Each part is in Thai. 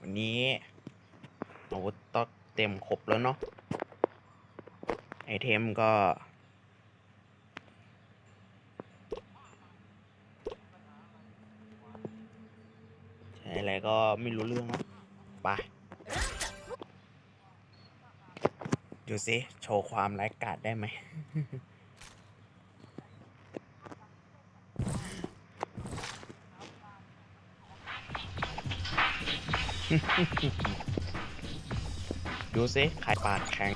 วันนี้อาวุธต็อกเต็มครบแล้วเนาะไอเทมก็ ใช้อะไรก็ไม่รู้เรื่องเนาะไปดูสิ โชว์ความไร้กาดได้ไหม ดูสิใครปากแข็ง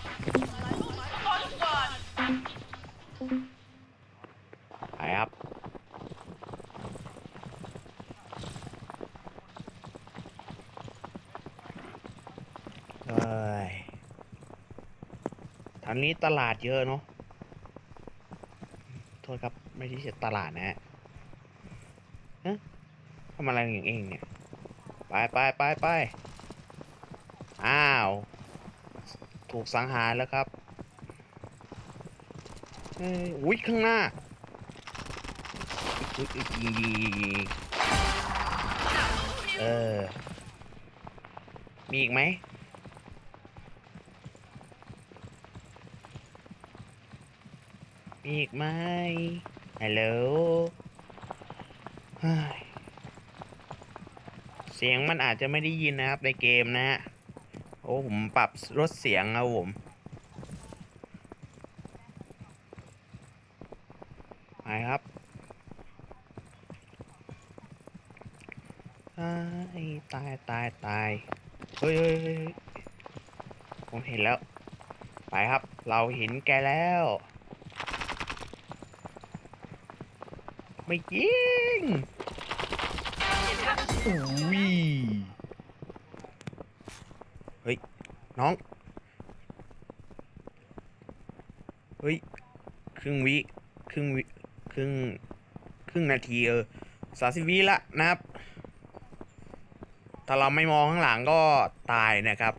ไปครับเอ้ยทางนี้ตลาดเยอะเนาะ โทษครับ ไม่ใช่ตลาดนะฮะทำอะไรอย่างเองเนี่ย ไปไปไปไปอ้าว ถูกสังหารแล้วครับอุ้ยข้างหน้ายิงยิงยิงเออ มีอีกไหมมีอีกไหมฮัลโหล เสียงมันอาจจะไม่ได้ยินนะครับในเกมนะฮะ โอ้ผมปรับลดเสียงครับผมไปครับตายตายตายตายเฮ้ยเฮ้ยเฮ้ยเฮ้ยผมเห็นแล้ว ไปครับ เราเห็นแกแล้ว ไม่ยิง อุ้ยเฮ้ย น้อง เฮ้ย ครึ่งวิ ครึ่งวิ ครึ่ง ครึ่งนาทีเออสาสิบวิละนะครับ ถ้าเราไม่มองข้างหลังก็ตายนะครับ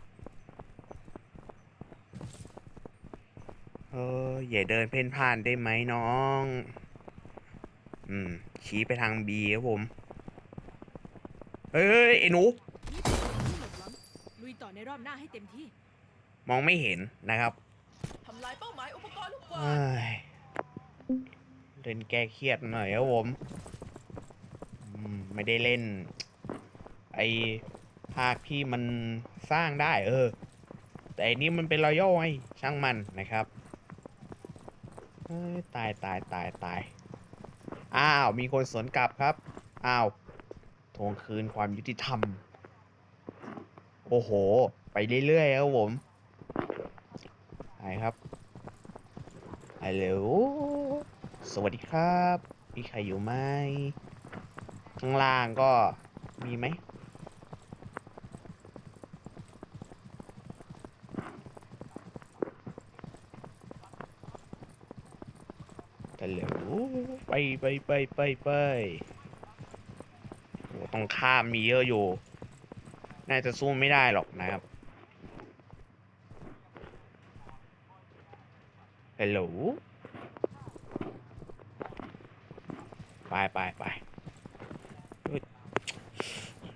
เอออย่าเดินเพ่นพ่านได้ไหมน้อง อืม ชี้ไปทางบีครับผม เฮ้ยเฮ้ยไอ้หนู ลุยต่อในรอบหน้าให้เต็มที่มองไม่เห็นนะครับทำลายเป้าหมายอุปกรณ์ลูกบอลเอ้ยเล่นแก้เครียดหน่อยครับผมอืมไม่ได้เล่น ไอภาคที่มันสร้างได้ เออ แต่อันนี้มันเป็นรอยัลไงช่างมันนะครับเอ้ยตายตายตายตาย อ้าว มีคนสวนกลับครับ อ้าวท วงคืนความยุติธรรม โอ้โห ไปเรื่อยๆครับผมไปครับฮัลโหลสวัสดีครับ มีใครอยู่ไหม ข้างล่างก็มีไหม ฮัลโหลไปไปไปไปไป ตรงข้ามมีเยอะอยู่ น่าจะสู้ไม่ได้หรอกนะครับฮัลโหลไปไปไป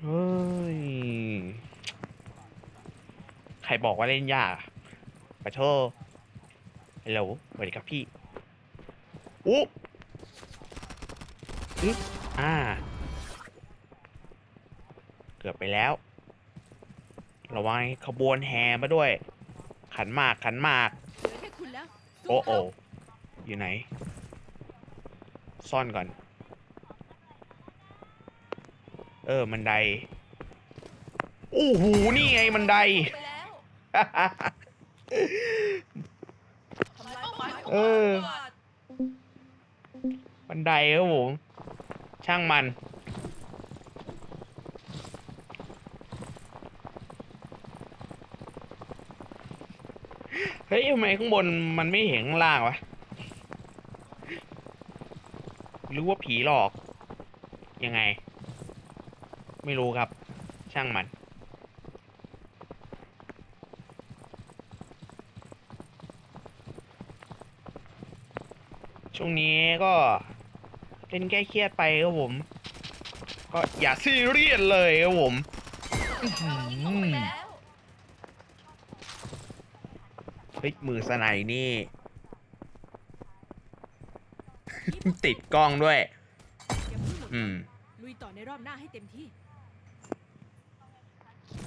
เฮ้ย ใครบอกว่าเล่นยากอะไปโทษฮัลโหลสวัสดีครับพี่อุ๊อึ๊บอ่า กือบไปแล้ว ระวังขบวนแห่มาด้วย ขันหมากขันหมาก เหลือแค่คุณแล้วสู้โอ้โอเข้าอยู่ไหน ซ่อนก่อน เออมันไดโอ้โหนี่ไงมันได ไปแล้วทำลายเป้าหมายอุปกรณ์เออลูกบอลมันไดครับผมช่างมัน เฮ้ยทำไมข้างบนมันไม่เห็นข้างล่างวะหรือว่าผีหลอก ยังไง ไม่รู้ครับ ช่างมันช่วงนี้ก็เล่นแก้เครียดไปครับผม ก็อย่าซีเรียสเลยครับผม อื้อหือเฮ้ยมือสไนด์นี่ ติดกล้องด้วยเก็บให้หมดอืม ลุยต่อในรอบหน้าให้เต็มที่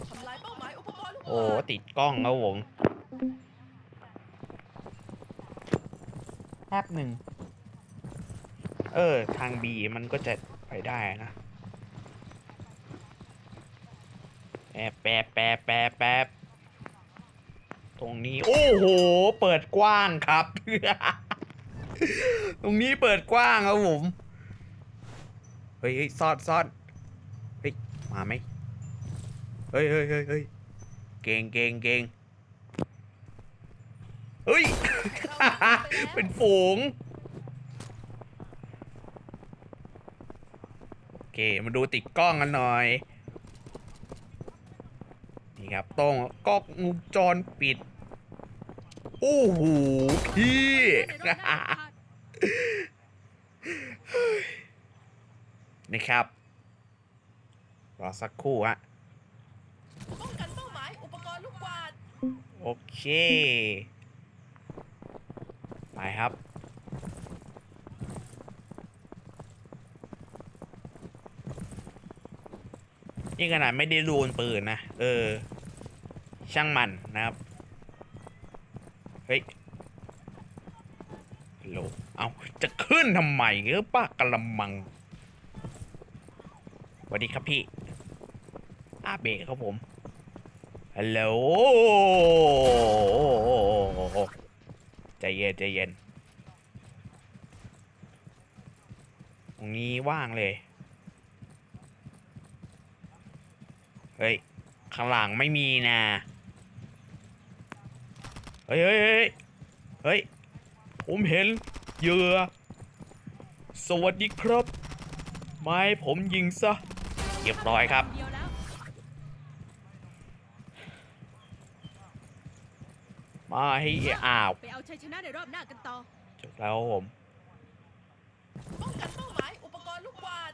ทำลายเป้าหมายอุปกรณ์ลูกโอ้บาศก์ติดกล้องครับผมแป๊บหนึ่ง เออ ทางบีมันก็จะไปได้นะแป๊บแป๊บแป๊บแป๊บแป๊บ ตรงนี้ โอ้โห เปิดกว้างครับ ตรงนี้เปิดกว้างครับผม เฮ้ยเฮ้ยซอนซ่อนเฮ้ย มาไหมเฮ้ยเฮ้ยเฮ้ยเฮ้ยเก่งเก่งเก่งเฮ้ย เป็นฝูง โอเค มาดูติดกล้องกันหน่อย ครับ ต้องกล้องวงจรปิด โอ้โหพี่ในรอบหน้าให้พลาดนะครับ รอสักครู่ฮะป้องกันเป้าหมาย อุปกรณ์ลูกกวาดโอเค ไปครับนี่ขนาดไม่ได้รูนปืนนะ เออ ช่างมันนะครับ เฮ้ยฮัลโหลเอาจะขึ้นทำไมเออป้ากระมังสวัสดีครับพี่ อาเบะครับผม ฮัลโหล ใจเย็นใจเย็น ตรงนี้ว่างเลย เฮ้ย ข้างหลังไม่มีนะ เฮ้ยเฮ้ยเฮ้ยเฮ้ยผมเห็นเหยื่อ สวัสดีครับ ไม้ผมยิงซะเรียบร้อยครับเดียวแล้วมาให้อ้าวไปเอาชัยชนะในรอบหน้ากันต่อจบแล้วครับผมป้องกันเป้าหมายอุปกรณ์ลูกกวาด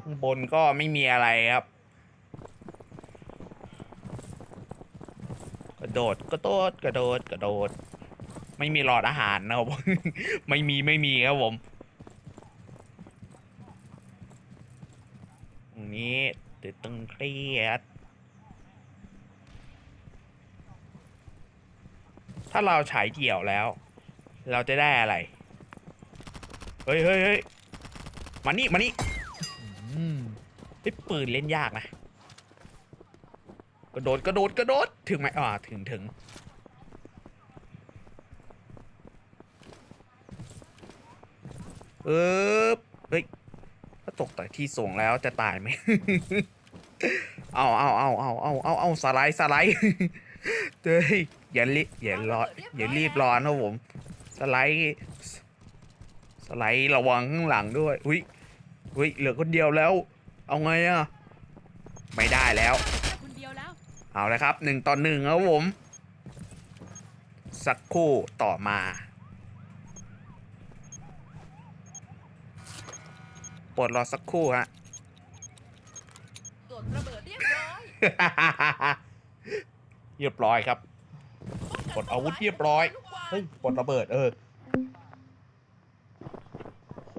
ข้างบนก็ไม่มีอะไรครับ กระ โดดกระโดดกระโดดกระโดด ไม่มีหลอดอาหารนะครับ ไม่มีไม่มีครับผมตรงนี้ตึงตึงเครียด ถ้าเราฉายเดี่ยวแล้ว เราจะได้อะไร เฮ้ยเฮ้ยเฮ้ยมานี่มานี่อืมไอ้ยปืนเล่นยากนะ กระโดดกระโดดกระโดดถึงไหมอ่าถึงถึงเออเฮ้ยถ้าตกแต่ที่สูงแล้วจะตายไหม เอาเอาเอาเอาเอาเอาเอาสไลด์สไลด์เฮ้ยอย่ารีบอย่ารออย่ารีบร้อนนะผม สไลด์ สไลด์ระวังข้างหลังด้วย อุ้ยอุ้ยเหลือคนเดียวแล้ว เอาไงอะไม่ได้แล้ว เอาเลยครับหนึ่งต่อหนึ่งครับผม สักครู่ต่อมาปลดรอสักครู่ฮะตรวจระเบิดเรียบร้อยเรียบร้อยครับป้งนกดอาวุธเรียบร้อยลูกกวาดเฮ้ย ปลดระเบิดเออ โห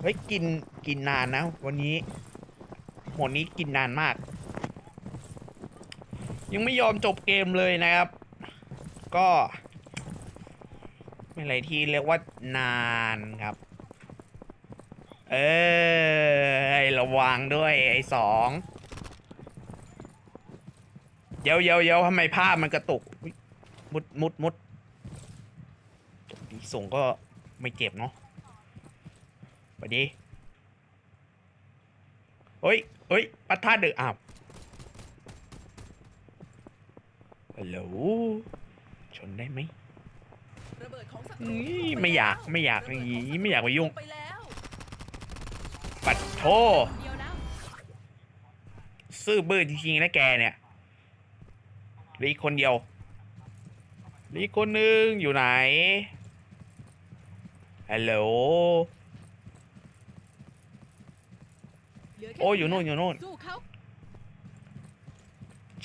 เฮ้ย กิน กินนานนะ วันนี้หมดนี้กินนานมาก ยังไม่ยอมจบเกมเลยนะครับ ก็เป็นอะไรที่เรียกว่านานครับ เออระวังด้วยไอ้สองเยวเดี๋ยวเยวทำไมภาพมันกระตุก มุดมุดมุดส่งก็ไม่เจ็บเนาะไปดีเฮ้ยเฮ้ยปัทท่าเดืออ้าว ฮัลโหลชนได้ไหมระเบิดของศัตรูอุ๊ยถูกปไม่อยากแล้วไม่อยากระเบิดอย่างขงี้ศัตรูไม่อยากไปยุ่งถูไปแล้วปัดโทคนเดียวแล้วซื่อบื้อจริงๆนะแกเนี่ยเหลืออีกคนเดียวเหลืออีกคนนึงอยู่ไหนฮัลโหลเหลือแค่โอ้ยอยู่นู่นอยู่นู่นสู้เขา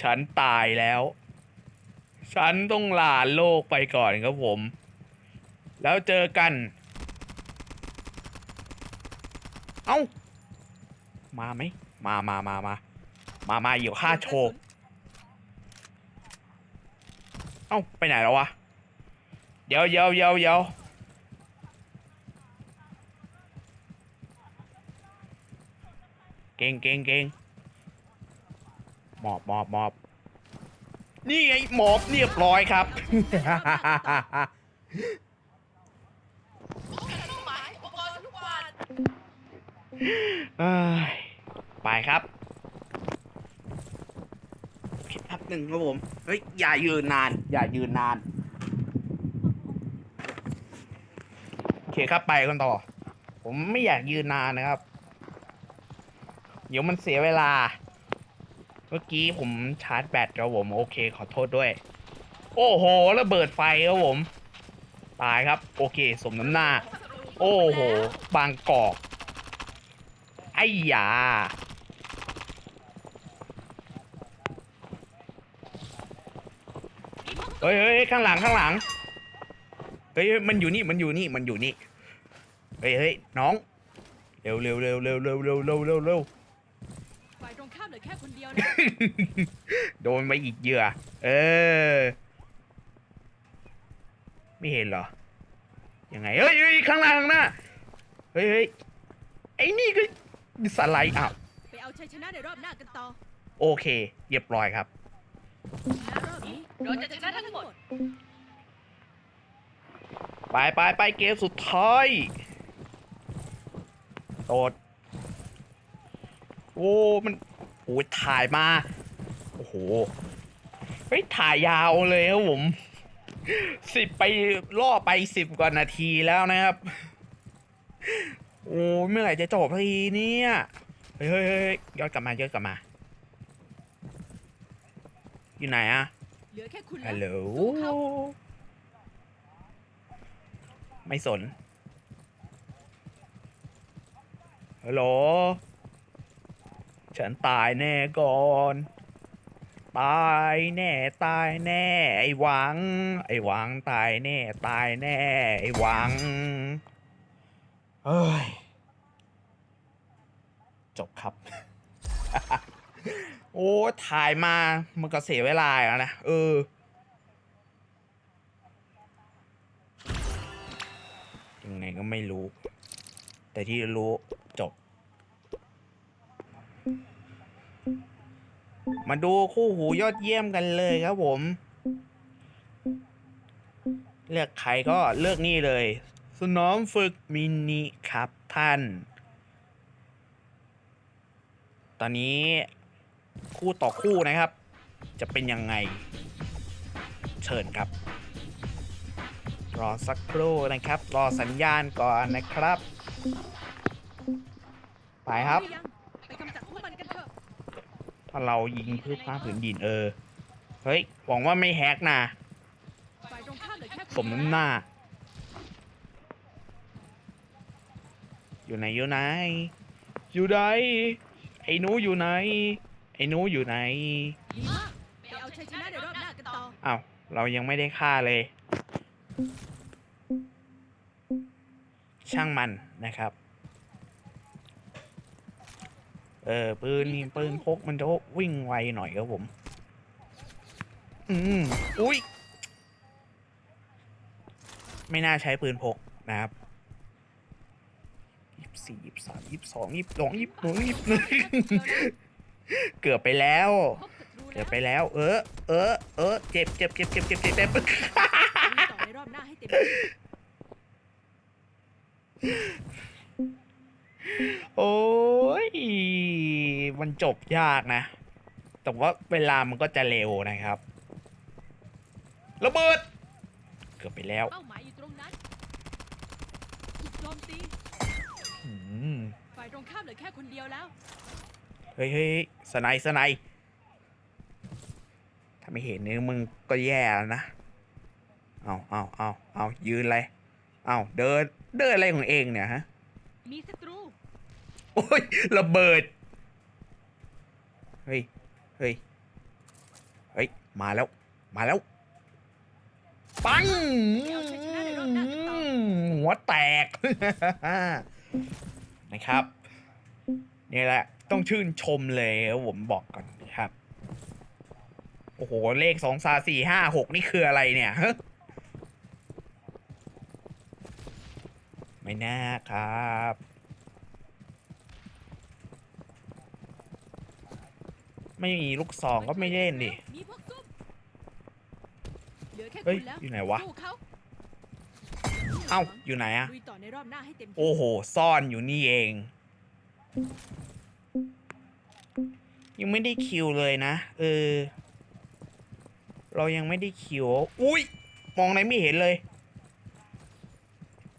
ฉันตายแล้ว ฉันต้องลาโลกไปก่อนครับผม แล้วเจอกัน เอ้า มาไหม มามามามามามาอยู่ค่าโชว์ เอ้า ไปไหนแล้ววะ เดี๋ยวเดี๋ยวเดี๋ยวเดี๋ยวเก่งเก่งเก่งหมอบหมอบหมอบ นี่ไงหมอบเรียบร้อยครับ หมายอุปกรณ์ลูกบาศก์เอ้ยไปครับแป๊บหนึ่งครับผม เฮ้ย อย่ายืนนาน อย่ายืนนาน โอเคครับไปกันต่อ ผมไม่อยากยืนนานนะครับ เดี๋ยวมันเสียเวลา มื่อกี้ผมชาร์จแบตครับผมโอเคขอโทษด้วย โอ้โหระเบิดไฟครับผม ตายครับ โอเค สมน้ำหน้า โอ้โห บางกอก ไอ้ยาเฮ้ยเฮ้ยข้างหลังข้างหลังเฮ้ยมันอยู่นี่มันอยู่นี่มันอยู่นี่เฮ้ยเฮ้ยน้อง เร็วเร็วเร็วเร็วเร็วเร็วเร็วเร็ว ยวนะโดนไปอีกเหยื่อ เออ ไม่เห็นเหรอ ยังไง เฮ้ยเฮ้ยข้างล่างข้างหน้า เฮ้ยเฮ้ยไอ้นี่ก็สไลด์อ้าว ไปเอาชัยชนะในรอบหน้ากันต่อโอเคเรียบร้อยครับ และรอบนี้เราจะชนะทั้งหมด ไปไปไปเกมสุดท้ายโดดโอ้ มัน โอ้ยถ่ายมา โอ้โหเฮ้ยถ่ายยาวเลยครับผมสิบไปล่อไปสิบกว่านาทีแล้วนะครับ โอ้ยเมื่อไหร่จะจบสักทีเนี่ยเฮ้ยเฮ้ยเฮ้ยย้อนกลับมาย้อนกลับมา อยู่ไหนอะเหลือแค่คุณแล้วฮัลโหลสู้เขาไม่สนฮัลโหล ฉันตายแน่ก่อน ตายแน่ตายแน่ ไอ้หวัง ไอ้หวังตายแน่ตายแน่ ไอ้หวังเฮ้ยจบครับ โอ้ถ่ายมามันก็เสียเวลาแล้วนะเออยังไงก็ไม่รู้ แต่ที่รู้จบ มาดูคู่หูยอดเยี่ยมกันเลยครับผม เลือกใครก็เลือกนี่เลย สนามฝึกมินิครับท่าน ตอนนี้คู่ต่อคู่นะครับ จะเป็นยังไง เชิญครับ รอสักครู่นะครับ รอสัญญาณก่อนนะครับ ไปครับ ถ้าเรายิงพื้นฟ้าผืนดินเออ เฮ้ย หวังว่าไม่แฮกนะสมน้ำหน้า อยู่ไหนอยู่ไหน อยู่ไหน ไอ้หนูอยู่ไหน ไอ้หนูอยู่ไหนเอาชัยชนะในรอบหน้ากันต่ออ้าวเรายังไม่ได้ฆ่าเลย ช่างมันนะครับ เออปืนนี่ปืนพกมันจะวิ่งไวหน่อยครับผม อืมอุ้ย ไม่น่าใช้ปืนพกนะครับยี่สี่ยี่สามยี่สองยี่สองยี่หนึ่งยี่หนึ่งเกือบไปแล้วพบศัตรูเกืแล้อบวไปแล้ว เออ เออ เออ เจ็บเจ็บเจ็บเจ็บเจ็บเจ็บเจ็บลุยต่อในรอบหน้าให้เต็มที่ โอ้ย มันจบยากนะ แต่ว่าเวลามันก็จะเร็วนะครับ ระเบิด เกือบไปแล้วเป้าหมายอยู่ตรงนั้นถูกโจมตีอืมฝ่ายตรงข้ามเหลือแค่คนเดียวแล้ว เฮ้ยเฮ้ยสไนด์สไนด์ถ้าไม่เห็นนี่มึงก็แย่แล้วนะ เอาเอาเอาเอายืนอะไรเอาเดิน เดินอะไรของเองเนี่ยฮะ มีศัตรู โอ้ยระเบิด เฮ้ย เฮ้ย เฮ้ย มาแล้ว มาแล้ว ปัง หัวแตก นะครับ นี่แหละ ต้องชื่นชมเลยผมบอกก่อนนะครับ โอ้โห เลขสองสาสี่ห้าหกนี่คืออะไรเนี่ยฮะไม่น่าครับ ไม่มีลูกซองก็ไม่เล่นดิ มีพวกซุ่มเหลือแค่เฮ้ยคุณแล้วอยู่ไหนวะ สู้เขาเอ้าอยู่ไหนอะลุยต่อในรอบหน้าให้เต็มที่โอ้โห ซ่อนอยู่นี่เอง ยังไม่ได้คิวเลยนะ เออ เรายังไม่ได้คิว อุ้ย มองไหนไม่เห็นเลย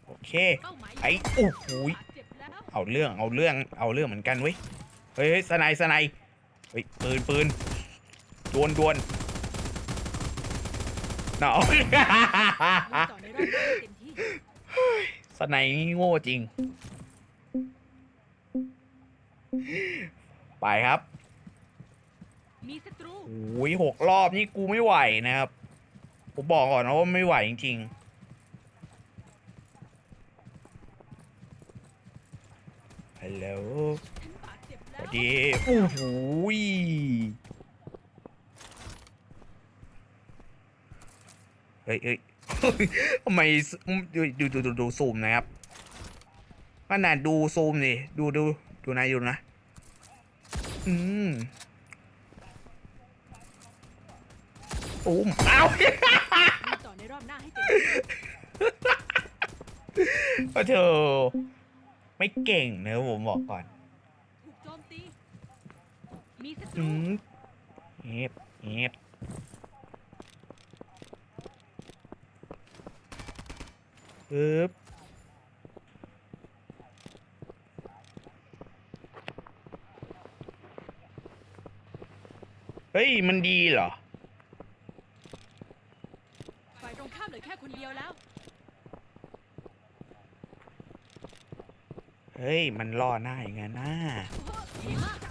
โอเค เป้าหมายไอ้โอ้โหยบาดเจ็บแล้วเอาเรื่องเอาเรื่องเอาเรื่องเหมือนกันเว้ย เฮ้ยเฮ้ยสไนด์สไนด์เฮ้ยปืนปืนดวนดวนเนาะลุยต่อในรอบหน้าให้เต็มที่สไนด์นี่โง่จริง ไปครับมีศัตรูโอ้ยหกรอบนี่กูไม่ไหวนะครับ ผมบอกก่อนนะว่าไม่ไหวจริงๆฮัลโหลฉันบาดเจ็บ สววัสดีโอ้โหเฮ้ยเฮ้ยทำไมดูดูดูดูซูมนะครับขนาดดูซูมดิดูดูดูนะดูนะ อืมตูมเอ้าลุยต่อในรอบหน้าให้เต็มที่ก็เธอไม่เก่งนะผมบอกก่อน มีศัตอืรูมเงียบเงียบปึ๊บเฮ้ย มันดีเหรอ ฝ่ายตรงข้ามเหลือแค่คนเดียวแล้ว เฮ้ย มันล่อหน้าอย่างนั้นนะดีมากไป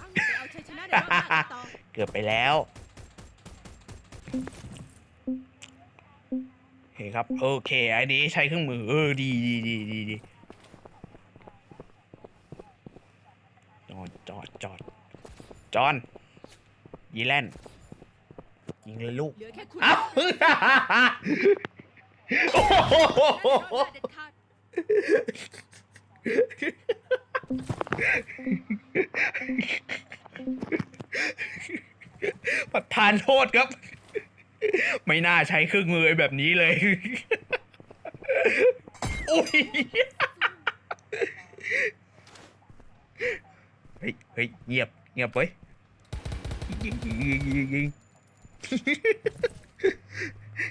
เอาชัยชนะในรอบหน้ากันต่อ เกือบไปแล้วเฮ้ยครับ โอเค อันนี้ใช้เครื่องมือ เออ ดีดีดีดีดีจอดจอดจอดจอนยีแลนด์ยิงเลยลูก เหลือแค่คุณเอ้า โอ้โหเด็ดขาด ประทานโทษครับ ไม่น่าใช้เครื่องมือไอ้แบบนี้เลยอุ้ยเฮ้ยเฮ้ยเงียบเงียบเว้ยยิงยิงยิงยิงยิง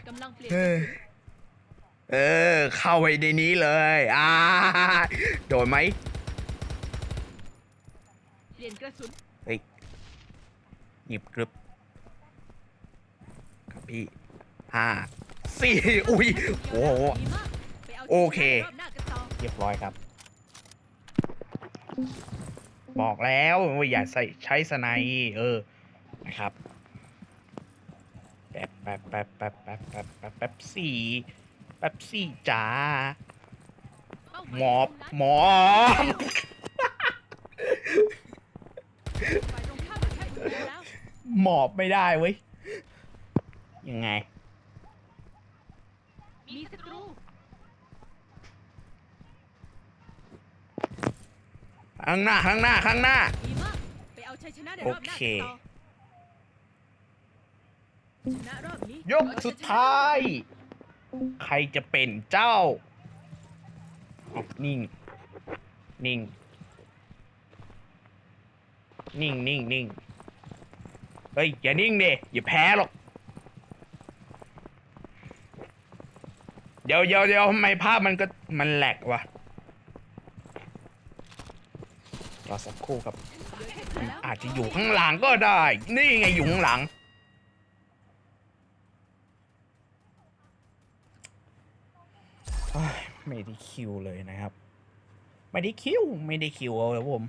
กำลังเปลี่ยนเออเออ เข้าไปในนี้เลยอ่าโดนไหมเปลี่ยนกระสุนหยิบกรึบครับ พี่ห้าสี่อุ้ยโอ้โหโอเค เรียบร้อยครับ บอกแล้วว่าอย่าใส่ใช้สไนด์เออนะครับแป๊บแป๊บแป๊บแป๊บแป๊บแป๊บแป๊บแป๊บสี่แป๊บสี่จ้าหมอบหมอบหลือแค่คนเดียวแล้วหมอบไม่ได้เว้ย ยังไง มีศัตรูข้างหน้าข้างหน้าข้างหน้า ดีมากไปเอาชัยชนะในรอบหน้าโอเคกันต่อชนะรอบนี้ยกสุดท้าย ใครจะเป็นเจ้าอะนิ่ง นิ่ง นิ่งนิ่งนิ่งเฮ้ย อย่านิ่งดิอย่าแพ้หรอก เดี๋ยวเดี๋ยวเดี๋ยวทำไมภาพมันก็มันแหลกวะรอสักครู่ครับอาจจะอยู่ข้างหลังก็ได้ นี่ไงอยู่ข้างหลัง ไม่ได้คิวเลยนะครับ ไม่ได้คิว ไม่ได้คิวเอาเลยผม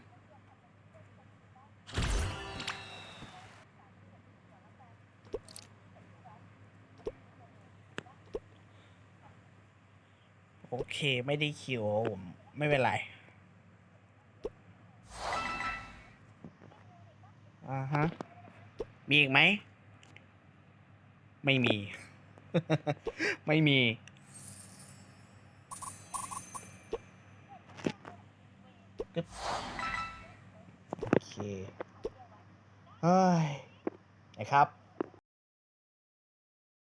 เคไม่ได้คิวครับผมไม่เป็นไรอ่าฮะ มีอีกไหม ไม่มี ไม่มีตึ๊บโอเคเฮ้ยนะครับ